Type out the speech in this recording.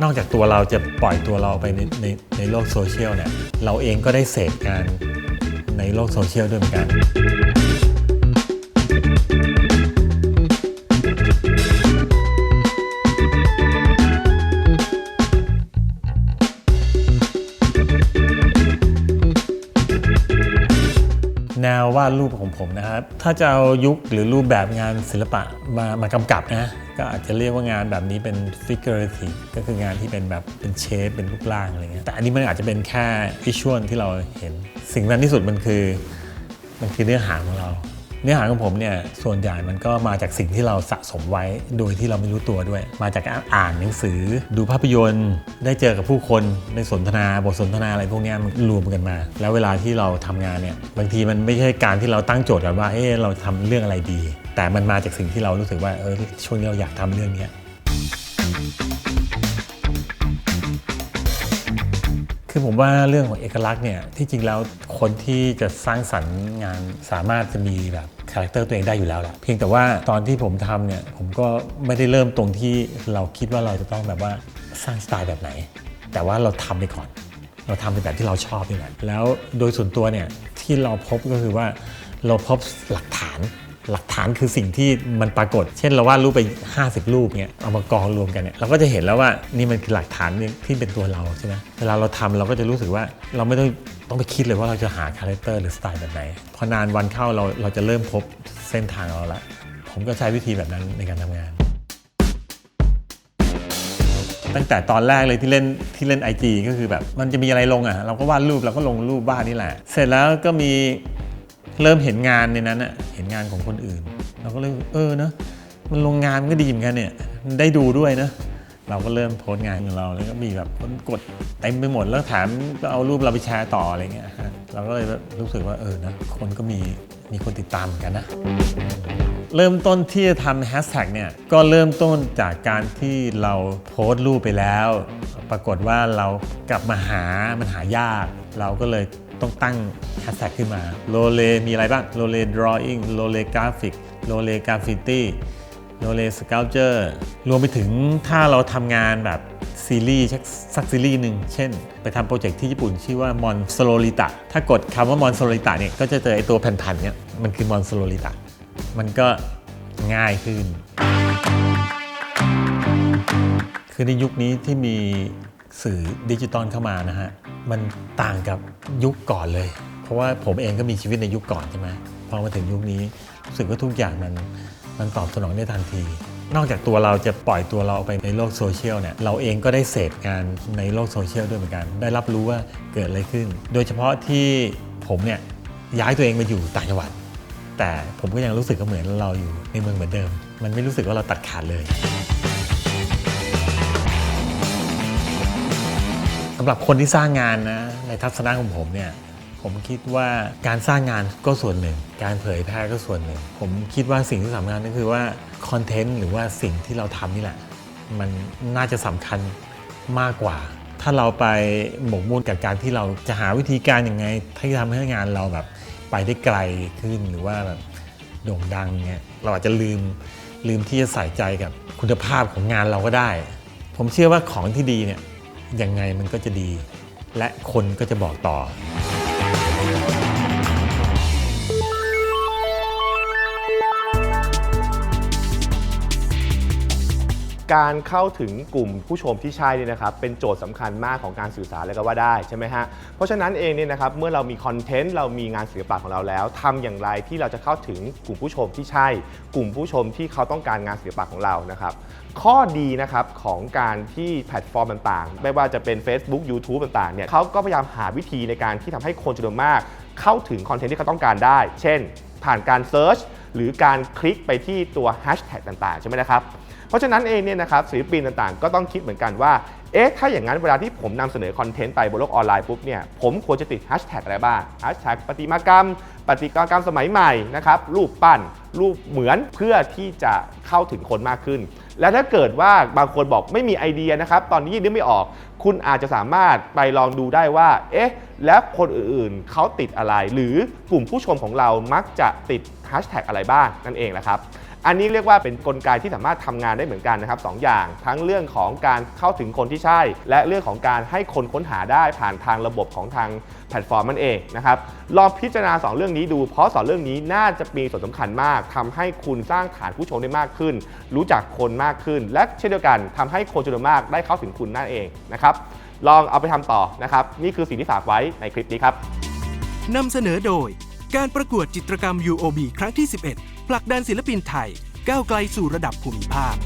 นอกจากตัวเราจะปล่อยตัวเราไปในในในโลกโซเชียลเนี่ย เราเองก็ได้เสพการในโลกโซเชียลด้วยเหมือนกัน แนววาดรูปของผมนะครับ ถ้าจะเอายุคหรือรูปแบบงานศิลปะมามากำกับนะ ก็อาจจะเรียกว่างานแบบนี้เป็น figurative ก็คืองานที่เป็นแบบเป็นเชฟเป็นรูปร่างอะไรเงี้ย แต่อันนี้มันอาจจะเป็นแค่วิชวลที่เราเห็น สิ่งนั้นที่สุดมันคือ มันคือเนื้อหาของเรา เนื้อหาของผมเนี่ยส่วนใหญ่มันก็มาจากสิ่งที่เราสะสมไว้โดยที่เราไม่รู้ตัวด้วย มาจากการอ่านหนังสือ ดูภาพยนตร์ ได้เจอกับผู้คนได้สนทนาบทสนทนาอะไรพวกนี้มันรวมกันมา แล้วเวลาที่เราทำงานเนี่ยบางทีมันไม่ใช่การที่เราตั้งโจทย์กันว่าเฮ้เราทำเรื่องอะไรดี แต่มันมาจากสิ่งที่เรารู้สึกว่าเออช่วงนี้เราอยากทำเรื่องนี้ คือผมว่าเรื่องของเอกลักษณ์เนี่ยที่จริงแล้วคนที่จะสร้างสรรค์งานสามารถจะมีแบบคาแรคเตอร์ตัวเองได้อยู่แล้วแหละเพียงแต่ว่าตอนที่ผมทำเนี่ยผมก็ไม่ได้เริ่มตรงที่เราคิดว่าเราจะต้องแบบว่าสร้างสไตล์แบบไหน แต่ว่าเราทำไปก่อน เราทำเป็นแบบที่เราชอบนี่แหละแล้วโดยส่วนตัวเนี่ยที่เราพบก็คือว่าเราพบหลักฐาน หลักฐานคือสิ่งที่มันปรากฏ เช่นเราวาดรูปไป 50 รูปเนี่ยเอามากองรวมกันเนี่ยเราก็จะเห็นแล้วว่านี่มันคือหลักฐานที่เป็นตัวเราใช่ไหมเวลาเราทำเราก็จะรู้สึกว่าเราไม่ต้องต้องไปคิดเลยว่าเราจะหาคาแรคเตอร์หรือสไตล์แบบไหน พอนานวันเข้าเราเราจะเริ่มพบเส้นทางเราละผมก็ใช้วิธีแบบนั้นในการทำงาน ตั้งแต่ตอนแรกเลยที่เล่นที่เล่น IG ก็คือแบบมันจะมีอะไรลงอะเราก็วาดรูปเราก็ลงรูปบ้านนี่แหละ เสร็จแล้วก็มี เริ่มเห็นงานในนั้นอะเห็นงานของคนอื่น เราก็เลยเออเนะมันลงงานมันก็ดีเหมือนกันเนี่ยได้ดูด้วยนะเราก็เริ่มโพสต์งานของเราแล้วก็มีแบบคนกดเต็มไปหมดแล้วแถมก็เอารูปเราไปแชร์ต่ออะไรเงี้ยฮะเราก็เลยรู้สึกว่าเออนะคนก็มีมีคนติดตามกันนะ เริ่มต้นที่จะทำแฮชแท็กเนี่ยก็เริ่มต้นจากการที่เราโพสต์รูปไปแล้ว ปรากฏว่าเรากลับมาหามันหายาก เราก็เลย ต้องตั้งแฮชแท็กขึ้นมาโลเลมีอะไรบ้างโลเลดรออิ่งโลเลกราฟิกโลเลกราฟิตี้โลเลส c ก l เจอร์รวมไปถึงถ้าเราทำงานแบบซีรีส์สักสักซีรีส์หนึ่ง เช่น ไปทำโปรเจกต์ที่ญี่ปุ่น ชื่อว่ามอนโซโลลิตะถ้ากดคำว่ามอนโซโลลิตะเนี่ยก็จะเจอไอตัวแผ่นๆเนี่ยมันคือมอนโซโลลิตะมันก็ง่ายขึ้น คือในยุคนี้ที่มี สื่อดิจิตอลเข้ามานะฮะ มันต่างกับยุคก่อนเลย เพราะว่าผมเองก็มีชีวิตในยุคก่อนใช่ไหมพอมาถึงยุคนี้รู้สึกว่าทุกอย่างมันมันตอบสนองได้ทันที นอกจากตัวเราจะปล่อยตัวเราไปในโลกโซเชียลเนี่ยเราเองก็ได้เสพงานในโลกโซเชียลด้วยเหมือนกัน ได้รับรู้ว่าเกิดอะไรขึ้น โดยเฉพาะที่ผมเนี่ยย้ายตัวเองมาอยู่ต่างจังหวัด แต่ผมก็ยังรู้สึกก็เหมือนเราอยู่ในเมืองเหมือนเดิม มันไม่รู้สึกว่าเราตัดขาดเลยำหรับคนที่สร้างงานนะในทัศนะของผมเนี่ยผมคิดว่าการสร้างงานก็ส่วนหนึ่ง การเผยแพร่ก็ส่วนหนึ่ง ผมคิดว่าสิ่งที่สำคัญก็คือว่าคอนเทนต์หรือว่าสิ่งที่เราทำนี่แหละ มันน่าจะสำคัญมากกว่า ถ้าเราไปหมกมุ่นกับการที่เราจะหาวิธีการยังไงที่ทำให้งานเราแบบไปได้ไกลขึ้นหรือว่าแบบโด่งดังเนี่ยเราอาจจะลืมลืมที่จะใส่ใจกับคุณภาพของงานเราก็ได้ ผมเชื่อว่าของที่ดีเนี่ย ยังไงมันก็จะดี และคนก็จะบอกต่อ การเข้าถึงกลุ่มผู้ชมที่ใช่เนี่ยนะครับเป็นโจทย์สำคัญมากของการสื่อสารเลยก็ว่าได้ใช่ไหมฮะเพราะฉะนั้นเองเนี่ยนะครับเมื่อเรามีคอนเทนต์เรามีงานศิลปะของเราแล้วทำอย่างไรที่เราจะเข้าถึงกลุ่มผู้ชมที่ใช่ กลุ่มผู้ชมที่เขาต้องการงานศิลปะของเรานะครับข้อดีนะครับของการที่แพลตฟอร์มต่างๆ ไม่ว่าจะเป็น Facebook YouTube ต่างๆเนี่ยเขาก็พยายามหาวิธีในการที่ทำให้คนจำนวนมาก เข้าถึงคอนเทนต์ที่เขาต้องการได้ เช่น ผ่านการเซิร์ชหรือการคลิกไปที่ตัวแฮชแท็กต่างๆ ใช่ไหมนะครับ เพราะฉะนั้นเองเนี่ยนะครับศิลปินต่างๆ ก็ต้องคิดเหมือนกันว่าเอ๊ะถ้าอย่างนั้นเวลาที่ผมนำเสนอคอนเทนต์ไปบนโลกออนไลน์ปุ๊บเนี่ยผมควรจะติดแฮชแท็กอะไรบ้างแฮชแท็กปฏิมากรรมปฏิกรรมสมัยใหม่นะครับรูปปั้น รูปเหมือนเพื่อที่จะเข้าถึงคนมากขึ้น และถ้าเกิดว่าบางคนบอกไม่มีไอเดียนะครับ ตอนนี้ยังนึกไม่ออก คุณอาจจะสามารถไปลองดูได้ว่า เอ๊ะ แล้วคนอื่นๆเขาติดอะไร หรือกลุ่มผู้ชมของเรามักจะติดแฮชแท็กอะไรบ้างนั่นเองนะครับ อันนี้เรียกว่าเป็นกลไกที่สามารถทำงานได้เหมือนกันนะครับสองอย่าง ทั้งเรื่องของการเข้าถึงคนที่ใช่ และเรื่องของการให้คนค้นหาได้ผ่านทางระบบของทางแพลตฟอร์มมันเองนะครับลองพิจารณาสองเรื่องนี้ดู เพราะสองเรื่องนี้น่าจะมีส่วนสำคัญมากทำให้คุณสร้างฐานผู้ชมได้มากขึ้น รู้จักคนมากขึ้น และเช่นเดียวกันทำให้คนจำนวนมากได้เข้าถึงคุณนั่นเองนะครับลองเอาไปทำต่อนะครับนี่คือสิ่งที่ฝากไว้ในคลิปนี้ครับนำเสนอโดย การประกวดจิตรกรรม UOB ครั้งที่ 11 ผลักดันศิลปินไทย ก้าวไกลสู่ระดับภูมิภาค